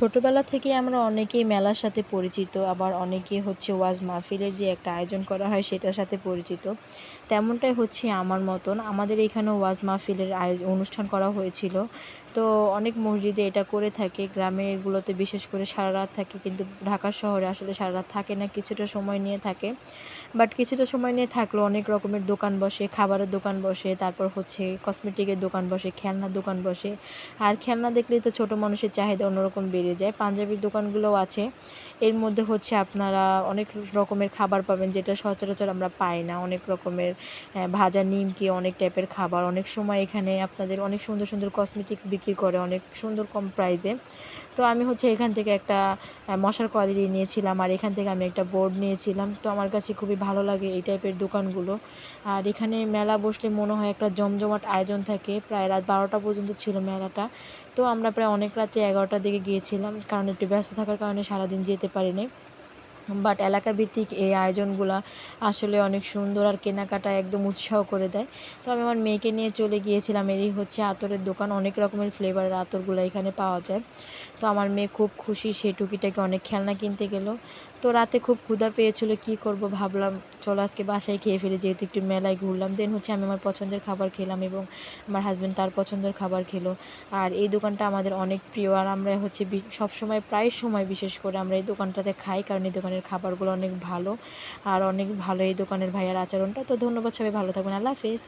ছোটোবেলা থেকে আমরা অনেকেই মেলার সাথে পরিচিত, আবার অনেকে হচ্ছে ওয়াজ মাহফিলের যে একটা আয়োজন করা হয় সেটার সাথে পরিচিত। তেমনটাই হচ্ছে আমার মতন। আমাদের এখানেও ওয়াজ মাহফিলের অনুষ্ঠান করা হয়েছিল। তো অনেক মসজিদে এটা করে থাকে, গ্রামেরগুলোতে বিশেষ করে সারা রাত থাকে, কিন্তু ঢাকা শহরে আসলে সারা রাত থাকে না, কিছুটা সময় নিয়ে থাকে। বাট কিছুটা সময় নিয়ে থাকলেও অনেক রকমের দোকান বসে, খাবারের দোকান বসে, তারপর হচ্ছে কসমেটিকের দোকান বসে, খেলনার দোকান বসে। আর খেলনা দেখলেই তো ছোটো মানুষের চাহিদা অন্যরকম বেড়ে যায়। পাঞ্জাবির দোকানগুলোও আছে। এর মধ্যে হচ্ছে আপনারা অনেক রকমের খাবার পাবেন যেটা সচরাচর আমরা পাই না। অনেক রকমের ভাজা নিমকি, অনেক টাইপের খাবার। অনেক সময় এখানে আপনাদের অনেক সুন্দর সুন্দর কসমেটিক্স বিক্রি করে, অনেক সুন্দর কম প্রাইজে তো আমি হচ্ছে এখান থেকে একটা মশার কোয়ালিটি নিয়েছিলাম আর এখান থেকে আমি একটা বোর্ড নিয়েছিলাম। তো আমার কাছে খুবই ভালো লাগে এই টাইপের দোকানগুলো। আর এখানে মেলা বসলে মনে হয় একটা জমজমাট আয়োজন থাকে। প্রায় রাত বারোটা পর্যন্ত ছিল মেলাটা। তো আমরা প্রায় অনেক রাত্রে এগারোটার দিকে গিয়েছিলাম কারণ একটু ব্যস্ত থাকার কারণে সারাদিন যেতে পারিনি। বাট এলাকা ভিত্তিক এই আয়োজনগুলো আসলে অনেক সুন্দর আর কেনাকাটা একদম উৎসাহ করে দেয়। তো আমি আমার মেয়েকে নিয়ে চলে গিয়েছিলাম, এরই হচ্ছে আতরের দোকান, অনেক রকমের ফ্লেভারের আতরগুলো এখানে পাওয়া যায়। তো আমার মেয়ে খুব খুশি সেই টুকিটাকে অনেক খেলনা কিনতে গেলো। তো রাতে খুব ক্ষুধা পেয়েছিলো, কী করব ভাবলাম, চলো আজকে বাসায় খেয়ে ফেলে, যেহেতু একটু মেলায় ঘুরলাম। দেন হচ্ছে আমি আমার পছন্দের খাবার খেলাম এবং আমার হাজব্যান্ড তার পছন্দের খাবার খেলো। আর এই দোকানটা আমাদের অনেক প্রিয়, আর আমরা হচ্ছে সব সময় প্রায় সময় বিশেষ করে আমরা এই দোকানটাতে খাই, কারণ এই দোকানের খাবারগুলো অনেক ভালো। আর অনেক ভালো এই দোকানের ভাইয়ার আচরণটা। তো ধন্যবাদ সবাই, ভালো থাকবেন। আল্লাহ হাফেজ।